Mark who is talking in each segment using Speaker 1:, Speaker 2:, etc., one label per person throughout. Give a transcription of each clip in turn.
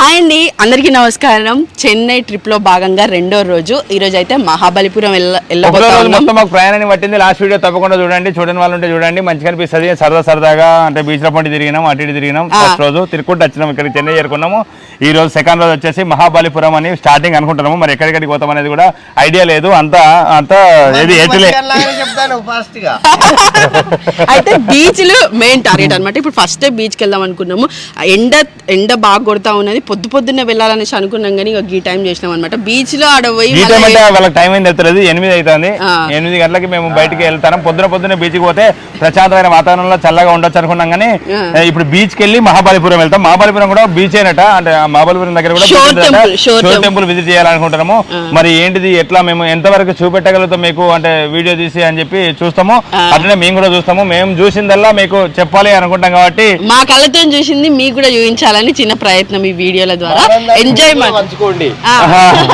Speaker 1: Hi అండి అందరికీ నమస్కారం. చెన్నై ట్రిప్లో భాగంగా రెండో రోజు ఈ రోజు అయితే మహాబలిపురం
Speaker 2: మొత్తం మాకు ప్రయాణాన్ని పట్టింది. లాస్ట్ వీడియో తప్పకుండా చూడండి. చూడని వాళ్ళు ఉంటే చూడండి. మంచిగా అనిపిస్తుంది. సరదా సరదాగా అంటే బీచ్లో పండి తిరిగినాం అటు ఇటు తిరిగినాం. ఫస్ట్ రోజు తిరుక్కుంటూ వచ్చినాం. ఇక్కడికి చెన్నై చేరుకున్నాము. ఈ రోజు సెకండ్ రోజు వచ్చేసి మహాబలిపురం అని స్టార్టింగ్ అనుకుంటున్నాము. మరి ఎక్కడికి పోతాం అనేది కూడా ఐడియా లేదు. అంతా అంతా ఏది
Speaker 3: గా.
Speaker 1: అయితే బీచ్లు మెయిన్ టార్గెట్ అన్నమాట. ఇప్పుడు ఫస్ట్ బీచ్కి వెళ్దాం అనుకున్నాము. ఎండ ఎండ బాగా కొడతా ఉన్నది. పొద్దు పొద్దున్నే వెళ్ళాలనేసి అనుకున్నాం కానీ ఇక ఈ టైం చేసినాం అనమాట బీచ్లో ఆడ పోయి
Speaker 2: ఈ టైం
Speaker 1: మళ్ళీ-
Speaker 2: అంటే వాళ్ళకి టైం ఏం తెలుస్తుంది ఎనిమిది అవుతుంది. ఎనిమిది గంటలకి మేము బయటికి వెళ్తాం పొద్దున పొద్దున బీచ్కి పోతే ప్రశాంతమైన వాతావరణంలో చల్లగా ఉండొచ్చు అనుకున్నాం కానీ ఇప్పుడు బీచ్కి వెళ్ళి మహాబలిపురం వెళ్తాం. మహాబలిపురం కూడా బీచ్ అయినట అంటే మహాబలిపురం దగ్గర కూడా
Speaker 1: temple.
Speaker 2: టెంపుల్ విజిట్ చేయాలనుకుంటున్నాము. మరి ఏంటిది ఎట్లా మేము ఎంతవరకు చూపెట్టగలుగుతాం మీకు? అంటే వీడియో తీసి అని చెప్పి చూస్తాము. అట్లనే మేము కూడా చూస్తాము. మేము చూసిందల్లా మీకు చెప్పాలి అనుకుంటాం కాబట్టి
Speaker 1: మా కళ్ళతో చూసింది మీకు కూడా చూపించాలని చిన్న ప్రయత్నం ఈ వీడియోల ద్వారా ఎంజాయ్
Speaker 3: పంచుకోండి.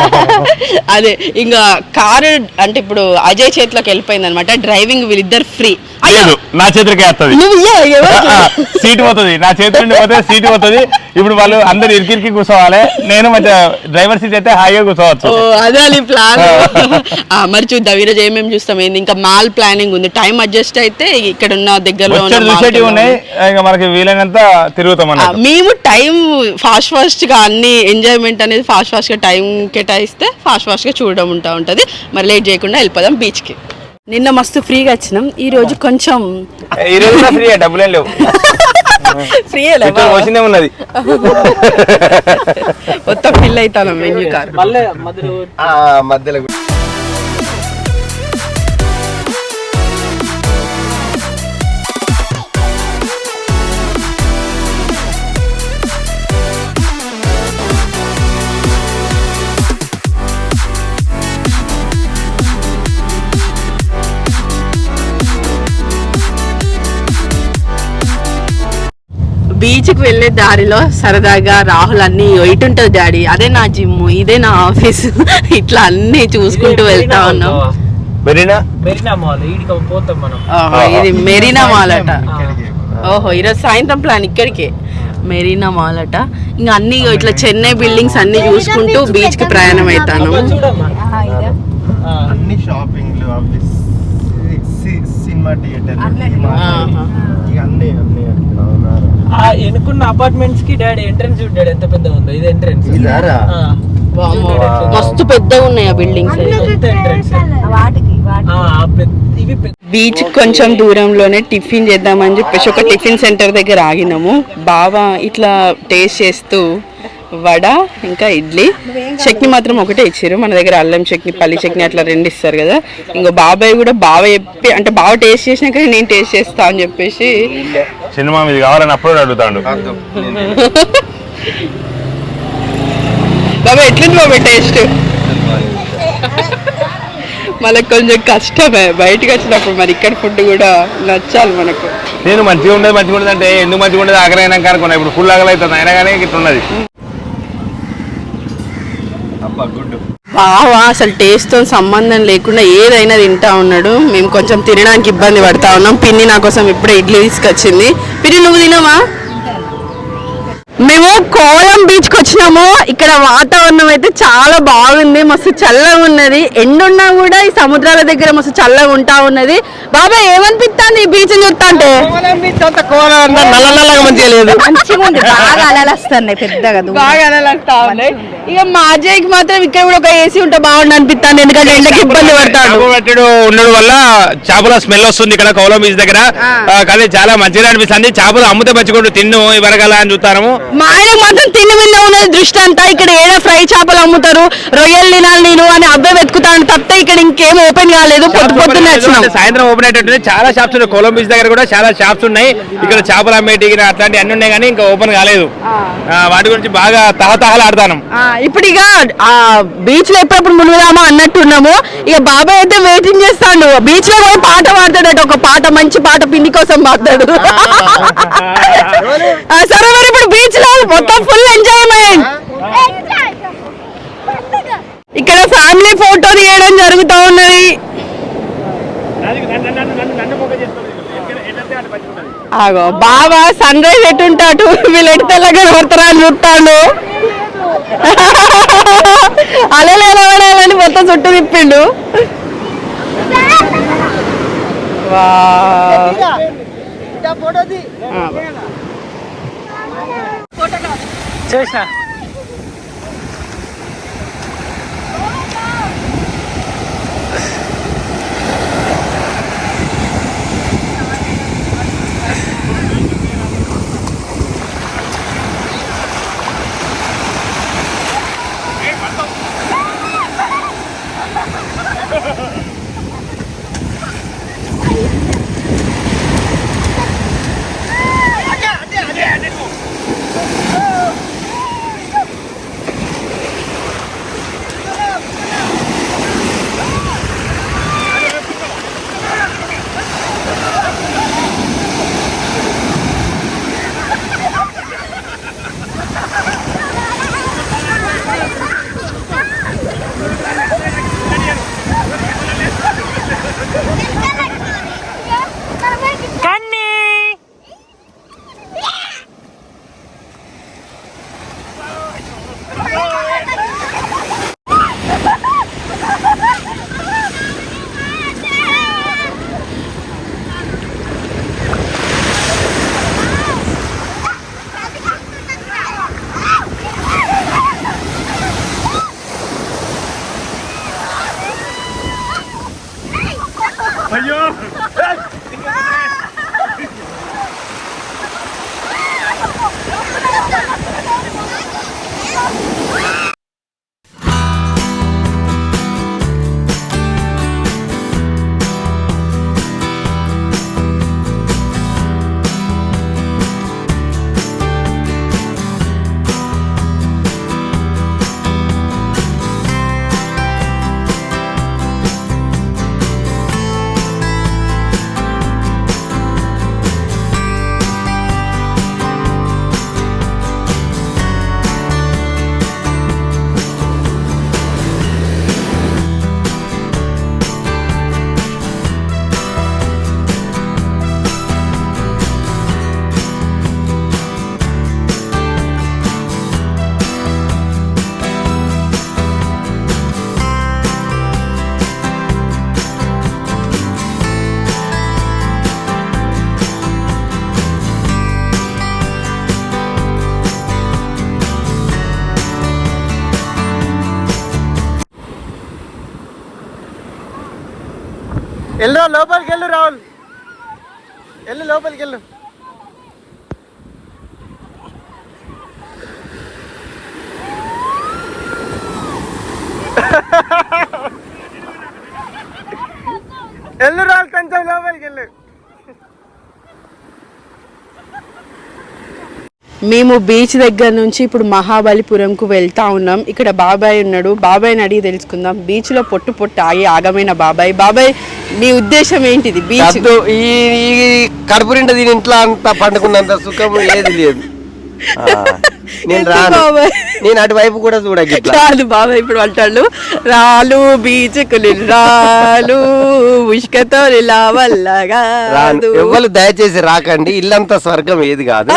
Speaker 1: అదే ఇంకా కారు అంటే ఇప్పుడు అజయ్ చేతిలోకి వెళ్ళిపోయింది అనమాట డ్రైవింగ్ వీళ్ళిద్దరు ఫ్రీ.
Speaker 2: లేదు నా చేతికి వస్తుంది? సీట్ పోతుంది. నా చేతి నుండి పోతే సీట్ పోతుంది. ఇప్పుడు వాళ్ళు అందరు ఇరికిరికి కూర్చోవాలి. నేను మంచిగా డ్రైవర్ సీట్ అయితే హాయిగా కూర్చోవచ్చు.
Speaker 1: ఓ అదే అది ప్లాన్. మరి చూద్దాం ఈరోజు ఏమేమి చూస్తాం ఏంది? ఇంకా మాల్ ప్లానింగ్ ఉంది. టైం అడ్జస్ట్ అయితే ఇక్కడ ఉన్న దగ్గరలో
Speaker 2: చూసేటివి ఉన్నాయి. ఇంకా మనకి వీలైనంత తిరుగుతాం
Speaker 1: మేము టైం ఫాస్ట్ ఫాస్ట్ గా అన్ని ఎంజాయ్మెంట్ అనేది ఫాస్ట్ ఫాస్ట్గా టైం కేటాయిస్తే ఫాస్ట్ ఫాస్ట్గా చూడడం ఉంటా ఉంటది. మరి లేట్ చేయకుండా వెళ్ళిపోదాం బీచ్కి. నిన్న మస్తు ఫ్రీగా వచ్చినాం. ఈ రోజు కొంచెం
Speaker 2: ఈ రోజు ఫ్రీ డబ్బులేం లేవు.
Speaker 1: ఫ్రీ
Speaker 2: ఇక్కడ వచ్చిందే ఉన్నది.
Speaker 1: మొత్తం ఫిల్ అవుతాను మెన్యూ కార్
Speaker 3: ఆ, మధ్యలో
Speaker 1: బీచ్కి వెళ్ళే దారిలో సరదాగా రాహుల్ అన్ని ఇటు ఉంటుంది డాడీ? అదే నా జిమ్ ఇదే నా ఆఫీస్. ఇట్లా అన్ని చూసుకుంటూ వెళ్తా ఉన్నాం.
Speaker 2: వెరీనా
Speaker 4: మెరీనా? మాల్ పోతాం మనం.
Speaker 1: ఆహా, ఇది మెరీనా మాల్ అట. ఓహో ఈరోజు సాయంత్రం ప్లాన్ ఇక్కడికే. మెరీనా మాల్ అట. ఇంకా అన్ని ఇట్లా చెన్నై బిల్డింగ్స్ అన్ని చూసుకుంటూ బీచ్కి ప్రయాణం అవుతాను
Speaker 3: అన్ని షాపింగ్లు సినిమా థియేటర్
Speaker 1: ఆహా.
Speaker 3: ఇక అన్ని అన్ని అక్కడ ఉన్నారు.
Speaker 4: ఆ ఎనుకున్న అపార్ట్మెంట్స్కి డాడీ ఎంట్రన్స్ చూడాడు ఎంత పెద్ద ఉందో. ఇది ఎంట్రన్స్
Speaker 1: మస్తు పెద్దగా ఉన్నాయి ఆ బిల్డింగ్స్
Speaker 4: ఎంట్రన్స్ ఇవి పెద్ద.
Speaker 1: బీచ్ కొంచెం దూరంలోనే టిఫిన్ చేద్దామని చెప్పేసి ఒక టిఫిన్ సెంటర్ దగ్గర ఆగినాము. బాగా ఇట్లా టేస్ట్ చేస్తూ వడ ఇంకా ఇడ్లీ. చట్నీ మాత్రం ఒకటే ఇచ్చారు మన దగ్గర అల్లం చట్నీ పల్లి చట్నీ అట్లా రెండు ఇస్తారు కదా. ఇంకో బాబాయ్ కూడా బాగా చెప్పి అంటే బాగా టేస్ట్ చేసినాక నేను టేస్ట్ చేస్తా అని చెప్పేసి
Speaker 2: సినిమా ఇది కావాలని అప్పుడు అడుగుతాడు.
Speaker 1: బాబాయ్ ఎట్లుంది బాబాయ్ టేస్ట్? మనకు కొంచెం కష్టమే. బయటకు వచ్చినప్పుడు మరి ఇక్కడ ఫుడ్ కూడా నచ్చాలి మనకు.
Speaker 2: నేను మంచిగా ఉండదు మంచిగా ఉండదు అంటే ఎందుకు మంచిగా ఉండదు? ఆకలి అయినాక అనుకున్నా. ఇప్పుడు ఫుల్ ఆకలి అవుతుంది. అయినా కానీ ఇట్లా ఉన్నది
Speaker 1: బావా అసలు టేస్ట్తో సంబంధం లేకుండా ఏదైనా తింటా ఉన్నాడు. మేము కొంచెం తినడానికి ఇబ్బంది పడతా ఉన్నాం. పిన్ని నా కోసం ఇప్పుడే ఇడ్లీ తీసుకొచ్చింది. పిన్ని నువ్వు తినవా? మేము కోలం బీచ్కి వచ్చినాము. ఇక్కడ వాతావరణం అయితే చాలా బాగుంది. మస్తు చల్లగా ఉన్నది. ఎండున్నా కూడా ఈ సముద్రాల దగ్గర మస్తు చల్లగా ఉంటా ఉన్నది. బాబాయ్ ఏమనిపిస్తుంది ఈ బీచ్ చూస్తా అంటే
Speaker 2: మంచిగా
Speaker 5: ఉంది. బాగా పెద్దగా.
Speaker 1: బాగా ఉన్నాయి. ఇక మా అజయ్కి మాత్రం ఇక్కడ కూడా ఒక ఏసీ ఉంటే బాగుండు అనిపిస్తాను ఎందుకంటే ఎండకి ఇబ్బంది పడతాడు.
Speaker 2: ఉండడం వల్ల చేపల స్మెల్ వస్తుంది ఇక్కడ కౌలం బీచ్ దగ్గర. కానీ చాలా మంచిగా అనిపిస్తుంది. చేపలు అమ్ముతే మంచిగా తిన్ను ఇవరగల అని చూస్తాము
Speaker 1: మా ఆయనకు మాత్రం తిండి మీద ఉన్నది దృష్టి అంతా. ఇక్కడ ఏదో ఫ్రై చేపలు అమ్ముతారు రొయ్యలు తినాలి నేను అని అబ్బాయి వెతుకుతాను తప్పితే ఇక్కడ ఇంకేం ఓపెన్ కాలేదు పొద్దు పొద్దున్నే వచ్చినాం.
Speaker 2: సాయంత్రం ఓపెన్ అయ్యేటట్టు చాలా షాప్స్ ఉన్నాయి. కొలం బీచ్ దగ్గర కూడా చాలా షాప్స్ ఉన్నాయి. ఇక్కడ చేపలు అమ్మేటి అట్లాంటి అన్ని ఉన్నాయి కానీ ఇంకా ఓపెన్ కాలేదు. వాటి గురించి బాగా తహతహలు ఆడతాను
Speaker 1: ఇప్పుడు ఇక ఆ బీచ్లో ఎప్పుడప్పుడు మునుగుదామా అన్నట్టున్నాము. ఇక బాబాయ్ అయితే వెయిటింగ్ చేస్తాడు. బీచ్లో పోయి పాట పాడతాడట. ఒక పాట మంచి పాట పిన్ని కోసం పాడతాడు. సరే మరి ఇప్పుడు బీచ్లో మొత్తం ఫుల్ ఎంజాయ్మెంట్ ఇక్కడ ఫ్యామిలీ ఫోటో తీయడం జరుగుతూ ఉన్నది. ఆగో బాబా సన్ రైజ్ ఎటుంటాడు? వీళ్ళు ఎటు తెల్లగా కనబడతారా అని చూస్తాడు. అలా నిలబడాలని మొత్తం చుట్టూ తిప్పిండు. వావ్. ఆ.
Speaker 4: చేసిన
Speaker 3: వెళ్ళు లోపలికి వెళ్ళు రాహుల్. వెళ్ళు లోపలికి వెళ్ళు. వెళ్ళు రాహుల్ కొంచెం లోపలికి వెళ్ళు.
Speaker 1: మేము బీచ్ దగ్గర నుంచి ఇప్పుడు మహాబలిపురంకు వెళ్తా ఉన్నాం. ఇక్కడ బాబాయ్ ఉన్నాడు. బాబాయ్ని అడిగి తెలుసుకుందాం. బీచ్లో పొట్టు పొట్టు ఆగి ఆగమైన బాబాయ్. బాబాయ్ నీ ఉద్దేశం ఏంటిది బీచ్?
Speaker 6: కద్దు ఈ దీని ఇంట్లో అంత పండుకున్నంత సుఖం ఏది లేదు. ఆ, నేను
Speaker 1: ఎందుకు
Speaker 6: రాను.
Speaker 1: బాబాయ్?
Speaker 6: నేను అటువైపు కూడా చూడక
Speaker 1: రాలు బాబాయ్ ఇప్పుడు అంటాడు రాలు బీచ్ రాలు ఉష్కతో వల్లగా
Speaker 6: రాను. ఎవ్వరు దయచేసి రాకండి. ఇల్లంతా స్వర్గం ఏది కాదు.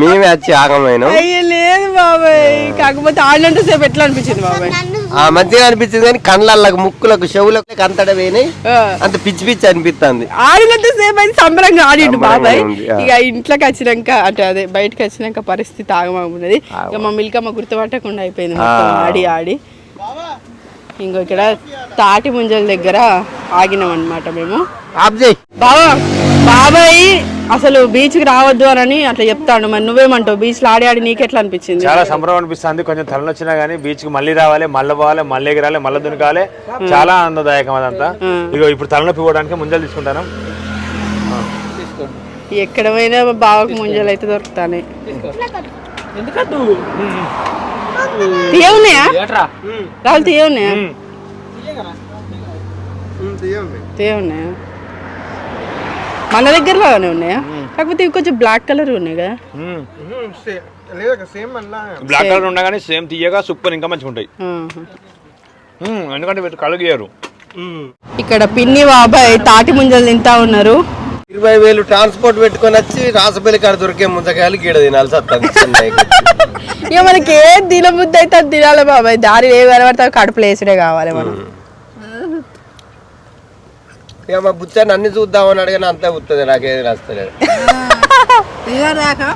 Speaker 6: మేమే వచ్చి ఆగమైన
Speaker 1: అయ్యో లేదు బాబాయ్. కాకపోతే ఆడినంత సేపు ఎట్లా అనిపించింది బాబాయ్?
Speaker 6: ఆ మంచిగా అనిపించింది కానీ కళ్ళకు ముక్కులకు చెవులకు అంతట వేయని
Speaker 1: ఆ.
Speaker 6: అంత పిచ్చి పిచ్చి అనిపిస్తుంది
Speaker 1: ఆడినంత సేపు అయితే సంబరంగా ఆడిండు
Speaker 6: సంబరంగా
Speaker 1: బాబాయ్. ఇక ఇంట్లోకి వచ్చినాక అంటే అదే బయటకు వచ్చినాక పరిస్థితి ఆగమన్నది ఇక మా మిల్కమ్మ గుర్తుపట్టకుండా అయిపోయింది. ఆడి ఆడి. ఇంకో ఇక్కడ తాటి ముంజల దగ్గర ఆగినాం అన్నమాట మేము. బాబా బాబాయ్ అసలు బీచ్కి రావద్దు అని అట్లా చెప్తాడు. మరి నువ్వేమంటావు? బీచ్లో ఆడి ఆడి నీకెట్లా అనిపించింది?
Speaker 2: చాలా సంబరం అనిపిస్తుంది. కొంచెం తలనొచ్చినా గానీ బీచ్కి మళ్ళీ రావాలి మళ్ళీ పోవాలి మళ్ళీ ఎగరాలి మళ్ళీ దునకాలి చాలా ఆనందదాయకం అదంతా. ఇగో ఇప్పుడు తలనొప్పి పోవడానికి ముంజలు తీసుకుంటాను.
Speaker 1: ఎక్కడ పోయినా బావకు ముంజలు అయితే దొరుకుతాయి తీయవున్నాయా? రాళ్ళు తీయవున్నాయా. తీయవున్నాయా? మన దగ్గరలోనే ఉన్నాయా? కాకపోతే ఇవి కొంచెం బ్లాక్ కలర్ ఉన్నాయి కదా.
Speaker 2: బ్లాక్ కలర్ ఉండగానే సేమ్ తీయగా సూపర్ ఇంకా మంచిగా ఉంటాయి. ఎందుకంటే గీయరు
Speaker 1: ఇక్కడ పిన్ని బాబాయ్ తాటి ముంజలు తింటా ఉన్నారు.
Speaker 6: ఇరవై వేలు ట్రాన్స్పోర్ట్ పెట్టుకొని వచ్చి రాసపల్లి కాడ దొరికే ముందకాయలు గీడ తినాల్సి వస్తుంది చెన్నైకి
Speaker 5: ఇక మనకి ఏ తినబుద్ధి అయితే అది తినాలి బాబాయ్. దారి ఏ కనబడితే కడుపులో వేసుడే కావాలి మనం.
Speaker 6: ఇక మా బుచ్చాన్ని అన్ని చూద్దామని అడిగిన అంతా ఉత్తది నాకేది రాస్తలేదు
Speaker 7: దాకా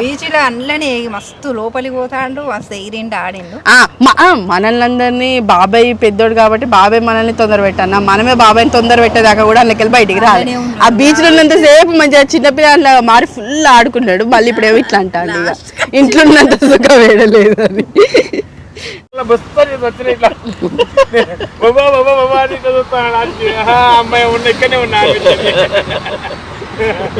Speaker 7: బీచ్లో అందులోనే మస్తు లోపలికి పోతాండు మస్తు ఎగిరిండు ఆడిండు.
Speaker 1: ఆ, మ- ఆ, మనల్ని అందరినీ బాబాయ్ పెద్దోడు కాబట్టి బాబాయ్ మనల్ని తొందర పెట్టాను మనమే బాబాయ్ని తొందర పెట్టేదాకా కూడా అందులోకి బయటికి రాలి. ఆ బీచ్లో ఉన్నంత సేపు మంచిగా చిన్నపిల్లల మారి ఫుల్ ఆడుకున్నాడు. మళ్ళీ ఇప్పుడు ఏమో ఇట్లా అంటాడు ఇంట్లో ఉన్నంత సుఖం వేయలేదు అని.
Speaker 2: అమ్మాయి? ఉన్న ఇక్కడనే ఉన్నా.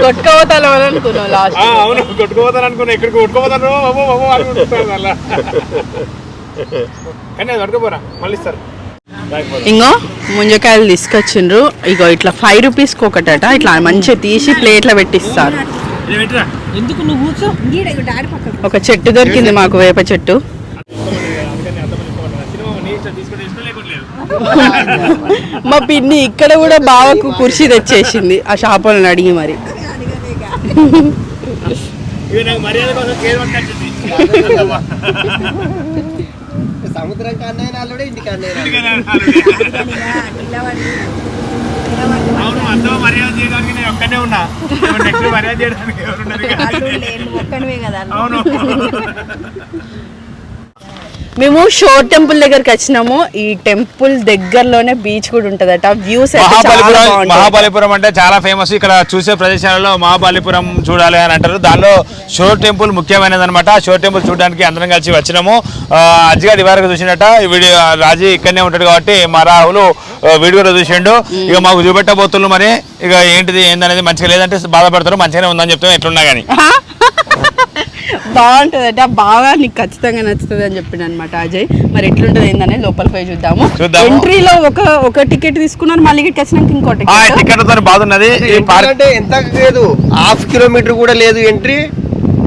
Speaker 1: కొట్టుకోవతాలో అనుకున్నావు లాస్ట్
Speaker 2: అవును కొట్టుకోపోతాను అనుకున్నా. ఎక్కడికి కొట్టుకోపోతాను. బాబు బాబు అనుకుంటున్నాను అలా కానీ అది పట్టుకోపోరా మళ్ళీ ఇస్తారు.
Speaker 1: ఇంకో ముంజకాయలు తీసుకొచ్చిండ్రు. ఇగో ఇట్లా ఫైవ్ రూపీస్కి ఒకటట. ఇట్లా మంచిగా తీసి ప్లేట్లో పెట్టిస్తారు. ఒక చెట్టు దొరికింది మాకు వేప చెట్టు. మా పిన్ని ఇక్కడ కూడా బావకు కుర్చీ తెచ్చేసింది. ఆ షాప్ వాళ్ళని అడిగి మరి.
Speaker 6: సముద్రం కన్నైనా అల్లుడే ఇంటికి అన్నైనా
Speaker 2: అవును అంతా మర్యాద చేయడానికి నేను ఒక్కనే ఉన్నా. నెక్స్ట్ మర్యాద చేయడానికి ఎవరున్నారు ఇక?
Speaker 7: అల్లుడు లేడు ఒక్కనివే కదా అల్లుడు.
Speaker 2: అవును.
Speaker 1: మేము షోర్ టెంపుల్ దగ్గరికి వచ్చినాము. ఈ టెంపుల్ దగ్గరలోనే బీచ్ కూడా ఉంటదట. వ్యూస్
Speaker 2: మహాబలిపురం అంటే చాలా ఫేమస్ ఇక్కడ చూసే ప్రదేశాలలో మహాబలిపురం చూడాలి అని అంటారు. దానిలో షోర్ టెంపుల్ ముఖ్యమైనది అనమాట షోర్ టెంపుల్ చూడడానికి అందరం కలిసి వచ్చినాము. ఆ, అజ్జిగారు ఇవరకు చూసినట్ట వీడియో రాజీ ఇక్కడనే ఉంటాడు కాబట్టి మా రాహుల్ వీడియోలో చూసిండు. ఇక మాకు చూపెట్టబోతున్నారు మరి. ఇక ఏంటిది ఏందనేది మంచిగా లేదంటే బాధపడతారు. మంచిగానే ఉందని చెప్తాం. ఎట్లున్నా కానీ
Speaker 1: బాగుంటదట బాగా నీకు ఖచ్చితంగా నచ్చుతుంది అని చెప్పిండు అనమాట అజయ్. మరి ఎట్లుంటది ఏందనేది లోపలికి పోయి చూద్దాము.
Speaker 2: చూద్దాము.
Speaker 1: ఎంట్రీలో ఒక ఒక టికెట్ తీసుకున్నారు మళ్ళీ ఇక్కడికి వచ్చినాక ఇంకో
Speaker 2: ఆ
Speaker 1: టికెట్
Speaker 2: టికెట్తో
Speaker 6: అంటే ఎంత లేదు? హాఫ్ కిలోమీటర్ కూడా లేదు ఎంట్రీ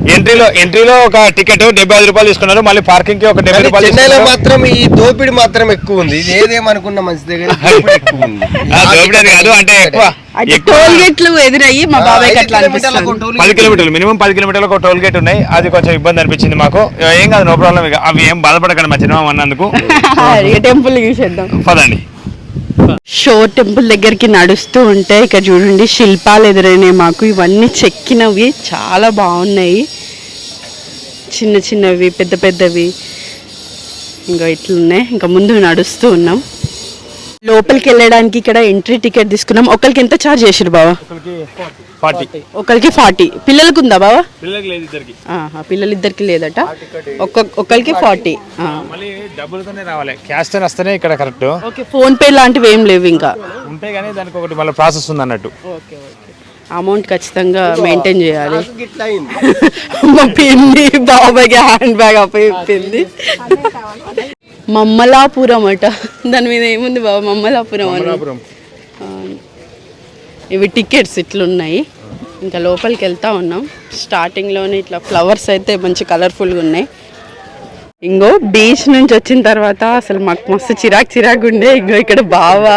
Speaker 2: ఎంట్రీలో ఎంట్రీలో ఒక టికెట్ డెబ్బై ఐదు రూపాయలు తీసుకున్నారు. మళ్ళీ పార్కింగ్కి ఒక డెబ్బై రూపాయలు
Speaker 6: చెన్నైలో. మాత్రం ఈ దోపిడి మాత్రం ఎక్కువ ఉంది. ఇది ఏదేమనుకున్నా మంచిదే కానీ దోపిడి ఎక్కువ ఉంది.
Speaker 2: ఆ, దోపిడీ అని కాదు అంటే ఎక్కువ
Speaker 1: టోల్ గేట్లు ఎదురయ్యి మా అట్లా
Speaker 6: టోల్
Speaker 2: పది కిలోమీటర్లు మినిమం పది కిలోమీటర్లకు ఒక టోల్ గేట్ ఉన్నాయి. అది కొంచెం ఇబ్బంది అనిపించింది మాకు. ఏం కాదు నో ప్రాబ్లం ఇక. అవి ఏం బాధపడకండి మా చిన్న అన్నందుకు.
Speaker 1: టెంపుల్ చూసేద్దాం.
Speaker 2: పదండి.
Speaker 1: షోర్ టెంపుల్ దగ్గరికి నడుస్తూ ఉంటే ఇక్కడ చూడండి శిల్పాలు ఎదురైనాయి మాకు. ఇవన్నీ చెక్కినవి చాలా బాగున్నాయి. చిన్న చిన్నవి పెద్ద పెద్దవి. ఇంకా ఇట్లున్నాయి. ఇంకా ముందు నడుస్తూ ఉన్నాం. లోపలికి వెళ్ళడానికి ఇక్కడ ఎంట్రీ టికెట్ తీసుకున్నాం. ఒకరికి ఎంత ఛార్జ్ చేసారు బావా?
Speaker 2: ఫార్టీ.
Speaker 1: ఒకరికి ఫార్టీ. పిల్లలకు ఉందా బావా?
Speaker 2: పిల్లలకి లేదు ఇద్దరికి.
Speaker 1: లేదట. ఒక్క ఒకరికి ఫార్టీ.
Speaker 2: మళ్ళీ డబ్బులతోనే రావాలి. క్యాష్తో వస్తేనే ఇక్కడ కరెక్ట్
Speaker 1: ఓకే ఫోన్ పే లాంటివి ఏం లేవు ఇంకా.
Speaker 2: ఉంటే కానీ దానికి ఒకటి మళ్ళీ ప్రాసెస్ ఉంది అన్నట్టు
Speaker 1: ఓకే. అమౌంట్ ఖచ్చితంగా మెయింటైన్ చేయాలి. మా పిన్ని బాబాయ్కి హ్యాండ్ బ్యాగ్ అప్పయింది మమ్మలాపురం అట. దాని మీద ఏముంది బాబా? మమ్మలాపురం అని. ఇవి టికెట్స్ ఇట్లున్నాయి. ఇంకా లోపలికి వెళ్తా ఉన్నాం. స్టార్టింగ్లోనే ఇట్లా ఫ్లవర్స్ అయితే మంచి కలర్ఫుల్గా ఉన్నాయి. ఇంకో బీచ్ నుంచి వచ్చిన తర్వాత అసలు మాకు మస్తు చిరాకు చిరాకు ఉండే. ఇంకో ఇక్కడ బాగా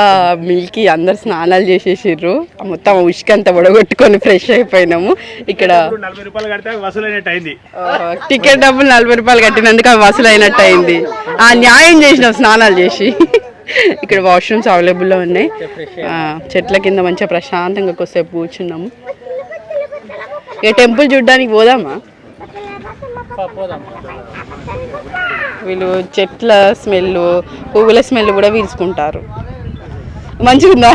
Speaker 1: మిల్కి అందరు స్నానాలు చేసేసిర్రు. మొత్తం ఉష్క అంతా వడగొట్టుకొని ఫ్రెష్ అయిపోయినాము. ఇక్కడ టికెట్ డబ్బులు నలభై రూపాయలు కట్టినందుకు అవి వసూలు అయినట్టు అయింది ఆ న్యాయం చేసినాం స్నానాలు చేసి. ఇక్కడ వాష్రూమ్స్ అవైలబుల్లో ఉన్నాయి. చెట్ల కింద మంచిగా ప్రశాంతంగా కొద్దిసేపు కూర్చున్నాము. ఇక టెంపుల్ చూడడానికి పోదామా?
Speaker 4: పోదాం.
Speaker 1: వీళ్ళు చెట్ల స్మెల్ పువ్వుల స్మెల్ కూడా పీల్చుకుంటారు. మంచిగుందా?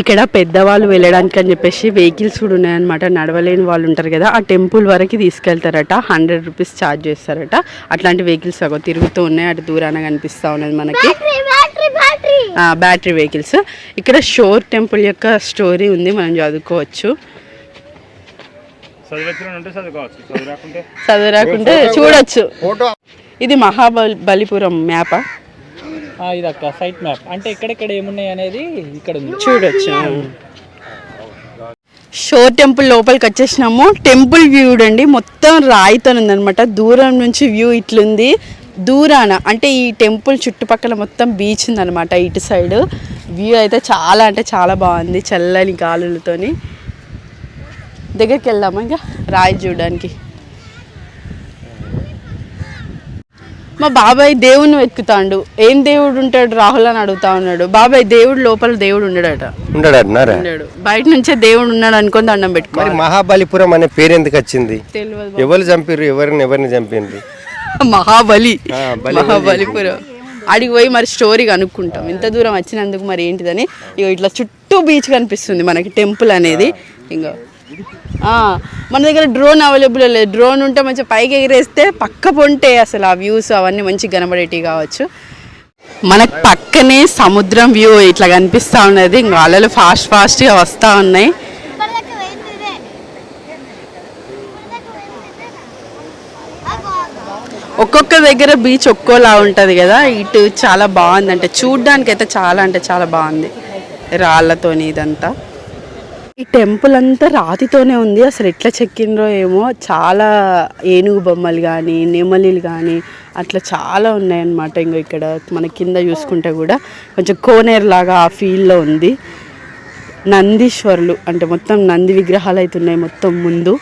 Speaker 1: ఇక్కడ పెద్దవాళ్ళు వెళ్ళడానికి అని చెప్పేసి వెహికల్స్ కూడా ఉన్నాయన్నమాట. నడవలేని వాళ్ళు ఉంటారు కదా ఆ టెంపుల్ వరకు తీసుకెళ్తారట. హండ్రెడ్ రూపీస్ ఛార్జ్ చేస్తారట. అట్లాంటి వెహికల్స్ అగో తిరుగుతూ ఉన్నాయి. అటు దూరాన కనిపిస్తూ ఉన్నది మనకి. బ్యాటరీ వెహికల్స్ ఇక్కడ షోర్ టెంపుల్ యొక్క స్టోరీ ఉంది. మనం చదువుకోవచ్చు.
Speaker 2: చదివచ్చిన ఉంటే చదువుకోవచ్చు. చదువు రాకుంటే
Speaker 1: చదువు రాకుంటే చూడొచ్చు. ఇది మహాబలి బలిపురం మ్యాపా.
Speaker 4: ఆ, ఇది అక్క సైట్ మ్యాప్. అంటే ఎక్కడెక్కడ ఏమున్నాయి అనేది ఇక్కడ ఉంది.
Speaker 1: చూడొచ్చు. షోర్ టెంపుల్ లోపలికి వచ్చేసినాము. టెంపుల్ వ్యూ చూడండి. మొత్తం రాయితో ఉందన్నమాట. దూరం నుంచి వ్యూ ఇట్లుంది. దూరాన అంటే ఈ టెంపుల్ చుట్టుపక్కల మొత్తం బీచ్ ఉందన్నమాట ఇటు సైడ్. వ్యూ అయితే చాలా అంటే చాలా బాగుంది. చల్లని గాలులతోని. దగ్గరికి వెళ్దామా ఇంకా? రాయి చూడడానికి. మా బాబాయ్ దేవుని వెతుకుతాండు. ఏం దేవుడు ఉంటాడు? రాహుల్ అని అడుగుతా ఉన్నాడు. బాబాయ్ దేవుడు లోపల దేవుడు ఉండడట.
Speaker 6: ఉండడు.
Speaker 1: బయట నుంచే దేవుడు ఉన్నాడు అనుకొని దండం
Speaker 6: మరి
Speaker 1: పెట్టుకోవాలి
Speaker 6: మహాబలిపురం అనే పేరు ఎందుకు వచ్చింది? ఎవరు చంపిర్రు? ఎవరిని ఎవరిని చంపిండ్రు
Speaker 1: మహాబలి. మహాబలిపురం. అడిగి పోయి మరి స్టోరీ కనుక్కుంటాం. ఇంత దూరం వచ్చినందుకు మరి ఏంటిదని? ఇగో ఇట్లా చుట్టూ బీచ్ కనిపిస్తుంది మనకి టెంపుల్ అనేది. ఇంకో మన దగ్గర డ్రోన్ అవైలబుల్ లేదు. డ్రోన్ ఉంటే మంచిగా పైకి ఎగిరేస్తే పక్క పొంటే అసలు ఆ వ్యూస్ అవన్నీ మంచిగా కనబడేటి కావచ్చు. మనకు పక్కనే సముద్రం వ్యూ ఇట్లా కనిపిస్తూ ఉన్నది. ఇంకా అలలు ఫాస్ట్ ఫాస్ట్గా వస్తూ ఉన్నాయి. ఒక్కొక్క దగ్గర బీచ్ ఒక్కోలా ఉంటుంది కదా. ఇటు చాలా బాగుంది. అంటే చూడ్డానికి అయితే చాలా అంటే చాలా బాగుంది. రాళ్ళతోని ఇదంతా. ఈ టెంపుల్ అంతా రాతితోనే ఉంది. అసలు ఎట్లా చెక్కిండ్రో ఏమో చాలా ఏనుగు బొమ్మలు కానీ నెమలిలు కానీ అట్లా చాలా ఉన్నాయన్నమాట. ఇంకో ఇక్కడ మన కింద చూసుకుంటే కూడా కొంచెం కోనేరు లాగా ఆ ఫీల్లో ఉంది. నందీశ్వరులు అంటే మొత్తం నంది విగ్రహాలు అయితే ఉన్నాయి మొత్తం ముందు.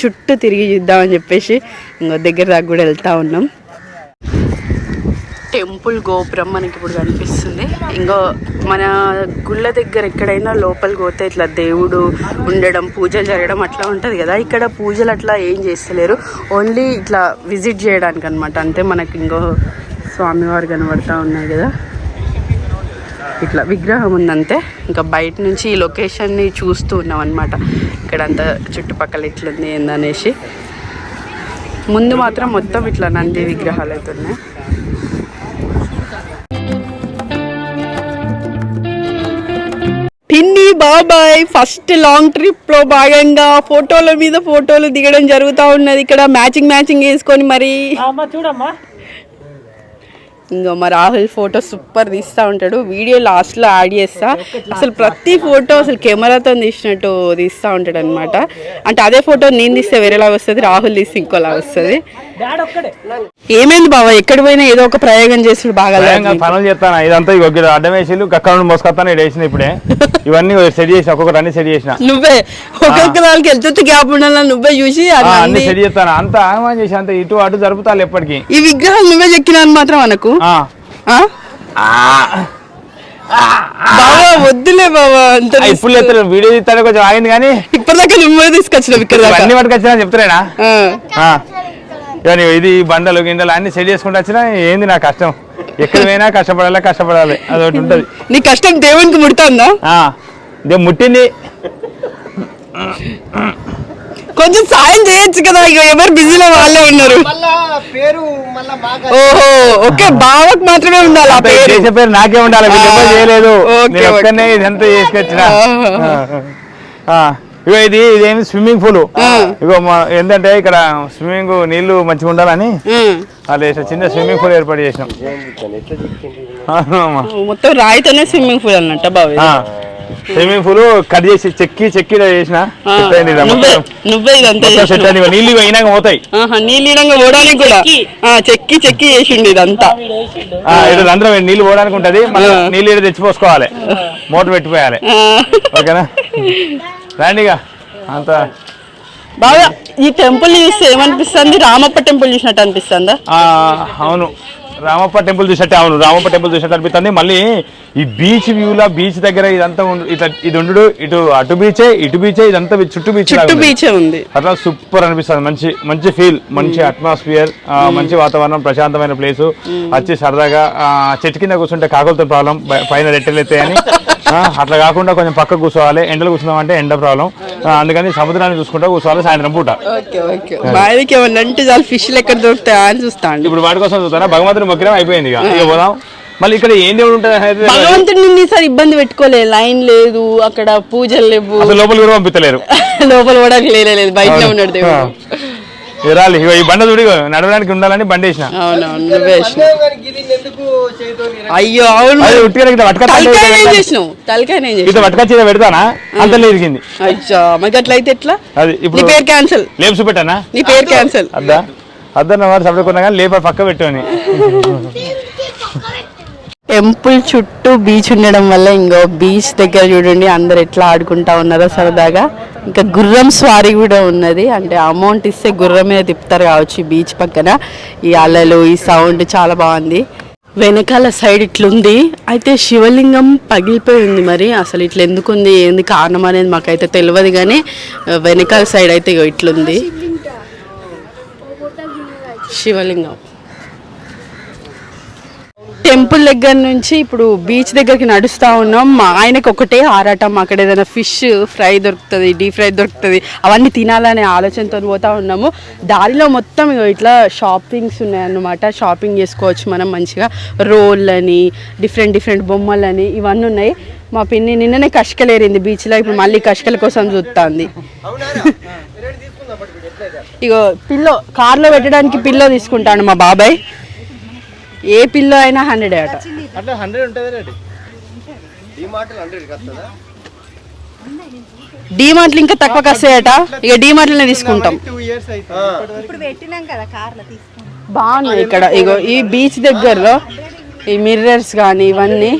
Speaker 1: చుట్టూ తిరిగి చూద్దామని చెప్పేసి ఇంకో దగ్గర దాకా కూడా వెళ్తూ ఉన్నాం. టెంపుల్ గోపురం మనకి ఇప్పుడు కనిపిస్తుంది. ఇంకో మన గుళ్ళ దగ్గర ఎక్కడైనా లోపలికి పోతే ఇట్లా దేవుడు ఉండడం పూజలు జరగడం అట్లా ఉంటుంది కదా. ఇక్కడ పూజలు అట్లా ఏం చేస్తలేరు. ఓన్లీ ఇట్లా విజిట్ చేయడానికి అనమాట అంతే మనకి ఇంకో స్వామివారు కనబడతా ఉన్నాయి కదా. ఇట్లా విగ్రహం ఉందంతే. ఇంకా బయట నుంచి ఈ లొకేషన్ని చూస్తూ ఉన్నాం అనమాట ఇక్కడంతా చుట్టుపక్కల ఇట్లుంది ఏందనేసి. ముందు మాత్రం మొత్తం ఇట్లా నంది విగ్రహాలు అయితే బాబాయ్. ఫస్ట్ లాంగ్ ట్రిప్లో భాగంగా ఫోటోల మీద ఫోటోలు దిగడం జరుగుతూ ఉన్నది. ఇక్కడ మ్యాచింగ్ మ్యాచింగ్ వేసుకొని మరి.
Speaker 4: చూడమ్మా.
Speaker 1: ఇంకా మా రాహుల్ ఫోటో సూపర్ తీస్తూ ఉంటాడు. వీడియో లాస్ట్లో యాడ్ చేస్తా. అసలు ప్రతి ఫోటో అసలు కెమెరాతో తీసినట్టు తీస్తూ ఉంటాడు అనమాట అంటే అదే ఫోటో నేను తీస్తే వేరేలా వస్తుంది రాహుల్ తీస్తే ఇంకోలా వస్తుంది.
Speaker 4: డాడ్ ఒక్కడే.
Speaker 1: ఏమైంది బాబా ఎక్కడ పోయినా ఏదో ఒక ప్రయోగం చేస్తుడు బాగా
Speaker 2: పనులు చేస్తాను? ఇదంతా ఇక్కడ అడ్డం వేసి కక్క నుండి మోసుకొస్తాను ఇక్కడ వేసిన ఇప్పుడే? ఇవన్నీ సెట్ చేసిన ఒక్కొక్కటి అన్ని సెట్ చేసిన.
Speaker 1: నువ్వే ఒక్కొక్క దానికి ఎంత గ్యాప్ ఉండాలని నువ్వే చూసి
Speaker 2: అన్ని సెట్ చేస్తాను? అంత ఆగమని చేసి అంత ఇటు అటు జరుపుతాను ఎప్పటికీ.
Speaker 1: ఈ విగ్రహాలు నువ్వే చెక్కినాను మాత్రం.
Speaker 2: ఆ?
Speaker 1: బావా వద్దులే బావా అంత
Speaker 2: ఆ, ఇప్పుడు చెప్తాను వీడియో తీస్తాను కొంచెం ఆగింది కానీ
Speaker 1: ఇప్పటిదాకా నువ్వే తీసుకొచ్చినావు ఇక్కడ
Speaker 2: అన్ని పట్టుకొచ్చినా నీవు ఇది బండలు గిండలు అన్ని సెట్ చేసుకుంటూ వచ్చినా ఏంది నా కష్టం? ఎక్కడ పోయినా కష్టపడాలి కష్టపడాలి. అదొకటి ఉంటుంది.
Speaker 1: నీ కష్టం దేవునికి ముడుతుందా?
Speaker 2: ఆ, ఇదే ముట్టింది.
Speaker 1: కొంచెం సాయం చేయొచ్చు కదా ఇక ఎవరు బిజీలో వాళ్ళే ఉన్నారు.
Speaker 6: మళ్ళా పేరు మళ్ళా బాగా
Speaker 1: ఓహో ఓకే బావకు మాత్రమే ఉండాలి ఆ పేరు.
Speaker 2: చేసే పేరు నాకే ఉండాలి వీళ్ళు ఎవరు చేయలేదు. నేను. ఒక్కనే ఇదంతా చేసుకొచ్చిన. ఇగో ఇది ఇదేమి స్విమ్మింగ్ పూల్. ఇగో మా ఏంటంటే ఇక్కడ స్విమ్మింగ్ నీళ్ళు మంచిగా ఉండాలని. వాళ్ళు చిన్న స్విమ్మింగ్ పూల్ ఏర్పాటు చేసినాం.
Speaker 1: మొత్తం రాయితోనే స్విమ్మింగ్ పూల్ అన్నట్ట బావి
Speaker 2: ఆ, స్విమ్మింగ్ పూల్ కట్ చేసి చెక్కి చెక్కి చేసిన ఇది
Speaker 1: నువ్వే ఇదంతా
Speaker 2: సెట్ నీళ్ళు అయినాక పోతాయి.
Speaker 1: ఆహా, నీళ్ళీడంగా పోవడానికి కూడా? చెక్కి. చెక్కి చేసిండు ఇదంతా.
Speaker 2: ఆ, ఇక్కడ అందరం నీళ్ళు పోవడానికి ఉంటది మళ్ళీ నీళ్ళు ఇక్కడ తెచ్చిపోసుకోవాలి. మోటార్ పెట్టిపోయాలి. ఓకేనా? రండిగా అంత.
Speaker 1: బాగా ఈ టెంపుల్ చూస్తే ఏమనిపిస్తుంది? రామప్ప టెంపుల్ చూసినట్టు అనిపిస్తుందా?
Speaker 2: ఆ, అవును. రామప్ప టెంపుల్ చూసినట్టే అవును రామప్ప టెంపుల్ చూసినట్టు అనిపిస్తుంది. మళ్ళీ ఈ బీచ్ వ్యూలా బీచ్ దగ్గర ఇదంతా ఇట్లా ఇది ఉండు ఇటు అటు బీచే ఇటు బీచే ఇదంతా చుట్టూ బీచ్
Speaker 1: చుట్టూ బీచే ఉంది.
Speaker 2: అట్లా సూపర్ అనిపిస్తుంది. మంచి మంచి ఫీల్ మంచి అట్మాస్ఫియర్ మంచి వాతావరణం ప్రశాంతమైన ప్లేస్. వచ్చి సరదాగా ఆ, చెట్టు కింద కూర్చుంటే కాకులతో ప్రాబ్లం పైన రెట్టెలు ఆ, అట్లా కాకుండా కొంచెం పక్క కూర్చోవాలి. ఎండలు కూర్చున్నాం అంటే ఎండ ప్రాబ్లం. అందుకని సముద్రాన్ని చూసుకుంటా కూర్చోవాలి సాయంత్రం పూట.
Speaker 1: Okay okay. బావికి ఏమన్నా అంటే చాలు ఫిష్లు ఎక్కడ దొరుకుతాయా అని చూస్తా అండి.
Speaker 2: ఇప్పుడు వాటి కోసం చూస్తారా? భగవంతుని మొక్కినా అయిపోయింది ఇక. ఇక పోదాం. మళ్ళీ ఇక్కడ ఏం దేవుడు ఉంటుంది
Speaker 1: నిన్ను ఈసారి ఇబ్బంది పెట్టుకోలే. లైన్ లేదు అక్కడ పూజలు లేవు.
Speaker 2: లోపలికి కూడా పంపించలేరు
Speaker 1: లోపల కూడా లేదు. బయటనే ఉన్నాడు దేవుడు.
Speaker 2: ఇక రాలి ఇగో ఈ బండ చూడు నడవడానికి ఉండాలని బండి వేసిన.
Speaker 1: అయ్యో అవును.
Speaker 2: అది ఉట్టిగా ఇట్లా
Speaker 1: తలకాయ ఏం
Speaker 2: పట్టుకొచ్చి పెడతానా? అంత ఇరిగింది
Speaker 1: అచ్చా మరి అట్లయితే ఎట్లా?
Speaker 2: అది ఇప్పుడు
Speaker 1: పేరు క్యాన్సల్.
Speaker 2: లేపు చూపెట్టానా?
Speaker 1: నీ పేరు క్యాన్సల్.
Speaker 2: అద్దా. అద్దన్న వాడు సపరేట్ కొన్నా కానీ లేప పక్క పెట్టుకొని
Speaker 1: టెంపుల్ చుట్టూ బీచ్ ఉండడం వల్ల ఇంకో బీచ్ దగ్గర చూడండి అందరు ఎట్లా ఆడుకుంటా ఉన్నారో సరదాగా. ఇంకా గుర్రం స్వారీ కూడా ఉన్నది. అంటే అమౌంట్ ఇస్తే గుర్రం మీద తిప్పుతారు కావచ్చు బీచ్ పక్కన. ఈ అలలు ఈ సౌండ్ చాలా బాగుంది. వెనకాల సైడ్ ఇట్లుంది. అయితే శివలింగం పగిలిపోయింది మరి. అసలు ఇట్లా ఎందుకుంది ఏంది కారణం అనేది మాకైతే తెలియదు కానీ వెనకాల సైడ్ అయితే ఇగో ఇట్లుంది. శివలింగం. టెంపుల్ దగ్గర నుంచి ఇప్పుడు బీచ్ దగ్గరికి నడుస్తూ ఉన్నాం. మా ఆయనకు ఒకటే ఆరాటం. అక్కడ ఏదైనా ఫిష్ ఫ్రై దొరుకుతుంది డీప్ ఫ్రై దొరుకుతుంది. అవన్నీ తినాలనే ఆలోచనతో పోతా ఉన్నాము. దారిలో మొత్తం ఇట్లా షాపింగ్స్ ఉన్నాయన్నమాట. షాపింగ్ చేసుకోవచ్చు మనం మంచిగా. రోల్ అని డిఫరెంట్ డిఫరెంట్ బొమ్మలని ఇవన్నీ ఉన్నాయి. మా పిన్ని నిన్ననే కష్కలేరింది బీచ్లో. ఇప్పుడు మళ్ళీ కష్కల కోసం చూస్తుంది ఇగో పిల్లో కార్లో పెట్టడానికి పిల్లో తీసుకుంటాను మా బాబాయ్. ఏ పిల్లో అయినా హండ్రెడ్ అట
Speaker 3: అట్లా హండ్రెడ్ ఉంటుంది
Speaker 1: డీమార్ట్లు ఇంకా తక్కువకి వస్తాయట ఇక డీమార్ట్లనే తీసుకుంటాం.
Speaker 3: టూ ఇయర్స్ అయితే
Speaker 7: ఇప్పుడు పెట్టినాం కదా కార్లో తీసుకుంటాం
Speaker 1: బాగున్నాయి ఇక్కడ. ఇగో ఈ బీచ్ దగ్గరలో ఈ మిర్రర్స్ కానీ ఇవన్నీ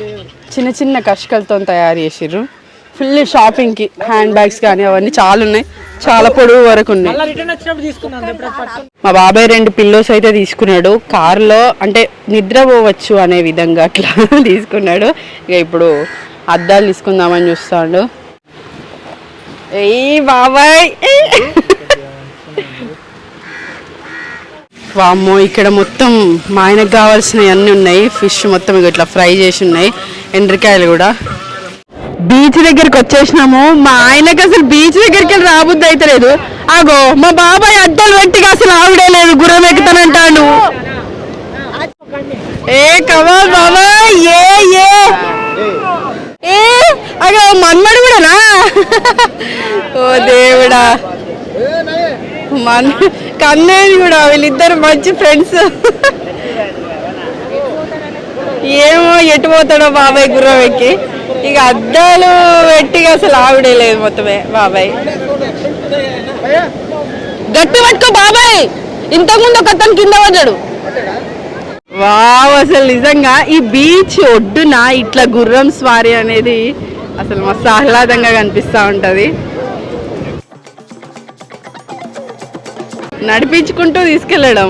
Speaker 1: చిన్న చిన్న కష్కలతో తయారు చేసిర్రు. ఫుల్ షాపింగ్కి హ్యాండ్ బ్యాగ్స్ కానీ అవన్నీ చాలా ఉన్నాయి. చాలా పొడవు వరకు ఉన్నాయి. మా బాబాయ్ రెండు పిల్లోస్ అయితే తీసుకున్నాడు. కార్లో అంటే నిద్రపోవచ్చు అనే విధంగా అట్లా తీసుకున్నాడు. ఇక ఇప్పుడు అద్దాలు తీసుకుందామని చూస్తాడు. ఏయ్ బాబాయ్! వామ్మో ఇక్కడ మొత్తం మా ఆయనకు కావాల్సినవి అన్నీ ఉన్నాయి. ఫిష్ మొత్తం ఇక ఇట్లా ఫ్రై చేసి ఉన్నాయి. ఎండ్రికాయలు కూడా. బీచ్ దగ్గరికి వచ్చేసినాము. మా ఆయనకి అసలు బీచ్ దగ్గరికి వెళ్ళి రాబుద్ది అయితే లేదు. ఆగో మా బాబాయ్ అద్దాలు పెట్టిగా అసలు ఆవిడే లేదు గుర్రం ఎక్కుతానంటాను ఏ కవా బాబా ఏ ఏ. ఏ అగో మన్మడు కూడానా ఓ దేవుడా. మన కన్నేది కూడా వీళ్ళిద్దరు మంచి ఫ్రెండ్స్ ఏమో ఎటు పోతాడో బాబాయ్ గుర్రం ఎక్కి. ఇక అద్దాలు పెట్టి అసలు ఆవిడే లేదు మొత్తమే బాబాయ్. గట్టి పట్టుకో బాబాయ్. ఇంతకుముందు ఒక అతను కింద పడ్డాడు. వావ్ అసలు నిజంగా ఈ బీచ్ ఒడ్డున ఇట్లా గుర్రం స్వారీ అనేది అసలు మస్తు ఆహ్లాదంగా కనిపిస్తూ ఉంటుంది. నడిపించుకుంటూ తీసుకెళ్ళడం.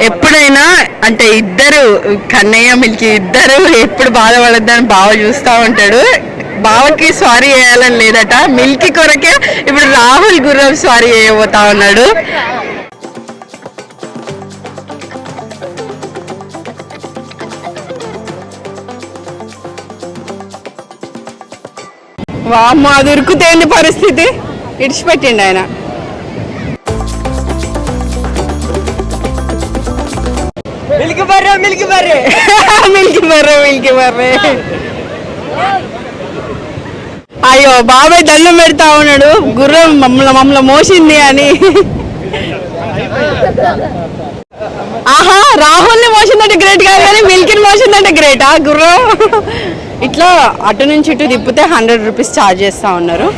Speaker 1: ఎప్పుడైనా అంటే ఇద్దరు కన్నయ్య మిల్కి ఇద్దరు ఎప్పుడు బాధపడద్దని బావ చూస్తూ ఉంటాడు. బావకి సారీ చేయాలని లేదట. మిల్కి కొరకే ఇప్పుడు రాహుల్ గుర్రం సారీ చేయబోతా ఉన్నాడు. వామ్మ అది ఉరుకుతేంది పరిస్థితి. ఇడిచిపెట్టిండు ఆయన.
Speaker 6: మిల్క్ బర్రే మిల్క్ బర్రే.
Speaker 1: మిల్కి బర్రే మిల్కి బర్రే. అయ్యో బాబాయ్ దండం పెడతా ఉన్నాడు. గుర్రం మమ్మల్ని మమ్మల్ని మోసింది అని. ఆహా రాహుల్ని మోసిందంటే గ్రేట్ కాదు కానీ మిల్కిని మోసిందంటే గ్రేటా గుర్రం? ఇట్లా అటు నుంచి ఇటు తిప్పితే హండ్రెడ్ రూపీస్ ఛార్జ్ చేస్తూ ఉన్నారు.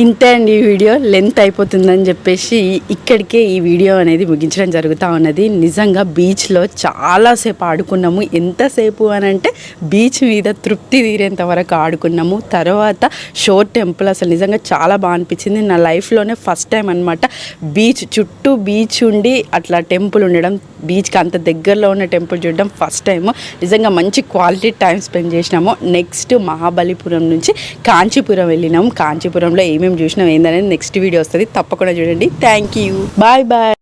Speaker 1: ఇంతే అండి ఈ వీడియో. లెంత్ అయిపోతుందని చెప్పేసి ఇక్కడికే ఈ వీడియో అనేది ముగించడం జరుగుతూ ఉన్నది. నిజంగా బీచ్లో చాలాసేపు ఆడుకున్నాము. ఎంతసేపు అని అంటే బీచ్ మీద తృప్తి తీరేంత వరకు ఆడుకున్నాము. తర్వాత షోర్ టెంపుల్ అసలు నిజంగా చాలా బాగా అనిపించింది. నా లైఫ్లోనే ఫస్ట్ టైం అనమాట బీచ్ చుట్టూ బీచ్ ఉండి అట్లా టెంపుల్ ఉండడం బీచ్కి అంత దగ్గరలో ఉన్న టెంపుల్ చూడడం ఫస్ట్ టైం నిజంగా మంచి క్వాలిటీ టైం స్పెండ్ చేసినాము. నెక్స్ట్ మహాబలిపురం నుంచి కాంచీపురం వెళ్ళినాము. కాంచీపురంలో ఏమేమి చూసినాం ఏందనేది నెక్స్ట్ వీడియో వస్తుంది. తప్పకుండా చూడండి. Thank you bye bye